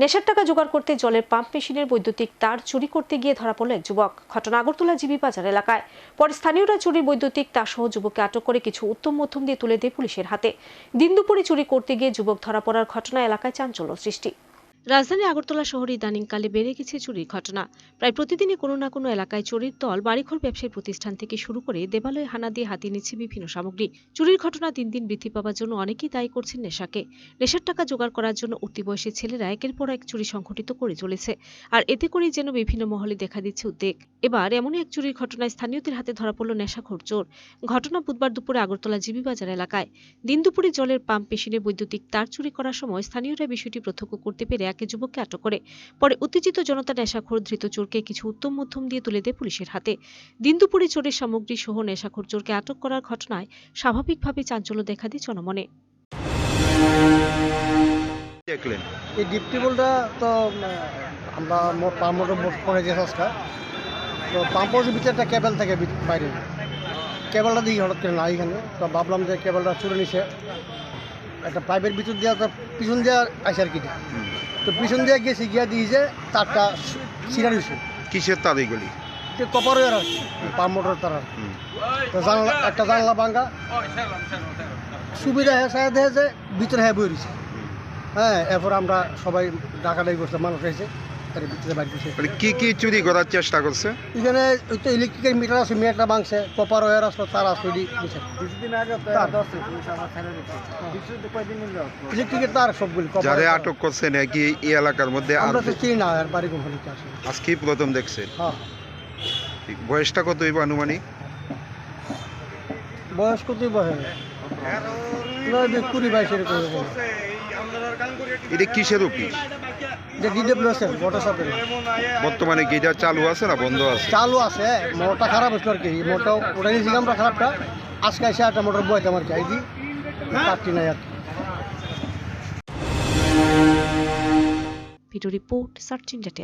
নেশার টাকা জোগাড় করতে জলের পাম্প মেশিনের বৈদ্যুতিক তার চুরি করতে গিয়ে ধরা পড়ল এক যুবক। ঘটনা আগরতলা জিবি বাজার এলাকায়। পরে স্থানীয়রা চুরির বৈদ্যুতিক তার সহ যুবককে আটক করে কিছু উত্তম মধ্যম দিয়ে তুলে দেয় পুলিশের হাতে। দিন দুপুরে চুরি করতে গিয়ে যুবক ধরা পড়ার ঘটনা এলাকায় চাঞ্চল্য সৃষ্টি। রাজধানী আগরতলা শহরে ইদানিংকালে বেড়ে গেছে চুরির ঘটনা। প্রায় প্রতিদিনই কোনো না কোনো এলাকায় চোরের দল, বাড়িঘর ব্যবসায়ী প্রতিষ্ঠান থেকে শুরু করে দেবালয়ে হানা দিয়ে হাতিয়ে নিচ্ছে বিভিন্ন সামগ্রী। চুরির ঘটনা দিন দিন বৃদ্ধি পাওয়ার জন্য অনেকেই দায়ী করছেন নেশাকে। নেশার টাকা জোগাড় করার জন্য উঠতি বয়সী ছেলেরা একের পর এক চুরি সংঘটিত করে চলেছে। আর এতে করেই যেন বিভিন্ন মহলে দেখা দিচ্ছে উদ্বেগ। এবার এমনই এক চুরির ঘটনায় স্থানীয়দের হাতে ধরা পড়ল নেশাখোর চোর। ঘটনা বুধবার দুপুরে আগরতলা জিবি বাজার এলাকায়। দিন দুপুরে জলের পাম্প মেশিনে বৈদ্যুতিক তার চুরি করার সময় স্থানীয়রা বিষয়টি প্রত্যক্ষ করতে পেরে একে যুবককে আটক করে। পরে উত্তেজিত জনতা নেশাখোর ধৃত চোরকে কিছু উত্তম মধ্যম দিয়ে তুলে দেয় পুলিশের হাতে। দিন দুপুরে চোরের সামগ্রী সহ নেশাখোর চোরকে আটক করার ঘটনায় স্বাভাবিকভাবে চাঞ্চল্য দেখা দিয়ে জনমনে। দেখলেন? এই ডিপ তো আমরা মোট পাম্প মোট করে যে কাজটা তো পাম্প ভিতরে একটা কেবল থাকে বাইরে। কেবলটা দিই হঠাৎ করে নাই এখানে। তো ভাবলাম যে কেবলটা চুরে নিছে। একটা পাইপের ভিতর দেওয়া তো পিছন দেওয়া আসে আর কি। তো পিছন দিয়ে গেছি গিয়া দিয়েছে তারটা ছিঁড়া দিয়েছে কিসের তার এগুলি? যে কপার আর কি পাম্প মোটর তারা তো জানলা একটা জানলা ভাঙ্গা। সুবিধা হ্যাঁ সাহেব দেখেছে ভিতরে হ্যাঁ বই হ্যাঁ এরপর আমরা সবাই ডাকাডাকি করছে মানুষ এসে মানে কি কি চুরি করার চেষ্টা করছে? এখানে ওই তো ইলেকট্রিকের মিটার আছে মিটারটা ভাঙছে কপার ওয়ার আছে তার দিছে। ইলেকট্রিকের তার সবগুলি copper যারা আটক করছে নাকি এই এলাকার মধ্যে আর আমরা তো চিনি না আর বাড়ি কোম্পানিতে আছে। আজকেই প্রথম দেখছেন হ্যাঁ। বয়সটা কত হইব আনুমানিক? বয়স কতই বয়স? কুড়ি বাইশের করে বলে। এটা কিসের অফিস? বর্তমানে কি এটা চালু আছে না বন্ধ আছে? চালু আছে মোটরটা খারাপ হচ্ছে আর কি। মোটর ওটা নিয়েছি আমরা খারাপটা। আজকে এসে একটা মোটর বইতাম আমার কি আইজি পারছি নাই আর ভিডিও রিপোর্ট সার্চ ইন্ডিয়া